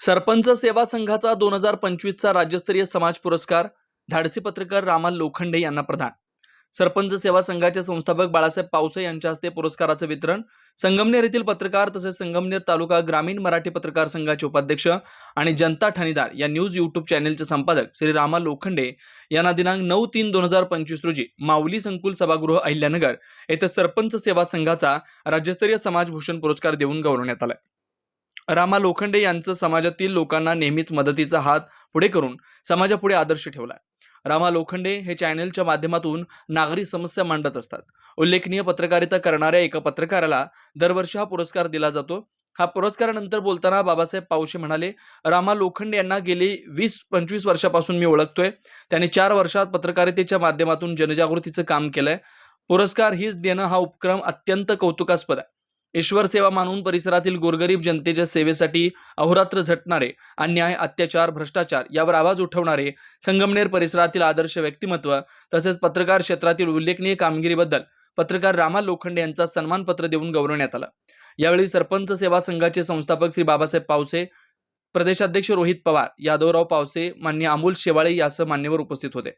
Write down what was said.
सरपंच सेवा संघाचा दोन हजार पंचवीसचा राज्यस्तरीय समाज पुरस्कार धाडसी पत्रकार रामा लोखंडे यांना प्रदान. सरपंच सेवा संघाचे संस्थापक बाळासाहेब पावसे यांच्या हस्ते पुरस्काराचं वितरण संगमनेर येथील पत्रकार तसेच संगमनेर तालुका ग्रामीण मराठी पत्रकार संघाचे उपाध्यक्ष आणि जनता ठाणेदार या न्यूज युट्यूब चॅनेलचे संपादक श्री रामा लोखंडे यांना दिनांक नऊ तीन दोन हजार पंचवीस रोजी माऊली संकुल सभागृह अहिल्यानगर येथे सरपंच सेवा संघाचा राज्यस्तरीय समाजभूषण पुरस्कार देऊन गौरवण्यात आला रामा लोखंडे यांचं समाजातील लोकांना नेहमीच मदतीचा हात पुढे करून समाजापुढे आदर्श ठेवला रामा लोखंडे हे चॅनेलच्या माध्यमातून नागरी समस्या मांडत असतात. उल्लेखनीय पत्रकारिता करणाऱ्या एका पत्रकाराला दरवर्षी हा पुरस्कार दिला जातो. हा पुरस्कारानंतर बोलताना बाबासाहेब पावशे म्हणाले रामा लोखंडे यांना गेली वीस पंचवीस वर्षापासून मी ओळखतोय. त्यांनी चार वर्षात पत्रकारितेच्या माध्यमातून जनजागृतीचं काम केलंय. पुरस्कार हीच देणं हा उपक्रम अत्यंत कौतुकास्पद आहे. ईश्वर सेवा मानून परिसरातील गोरगरीब जनतेच्या सेवेसाठी अहोरात्र झटणारे अन्याय अत्याचार भ्रष्टाचार यावर आवाज उठवणारे संगमनेर परिसरातील आदर्श व्यक्तिमत्व तसेच पत्रकार क्षेत्रातील उल्लेखनीय कामगिरीबद्दल पत्रकार रामा लोखंडे यांचा सन्मानपत्र देऊन गौरवण्यात आला. यावेळी सरपंच सेवा संघाचे संस्थापक श्री बाबासाहेब पावसे प्रदेशाध्यक्ष रोहित पवार यादवराव पावसे मान्य अमोल शेवाळे यासह मान्यवर उपस्थित होते.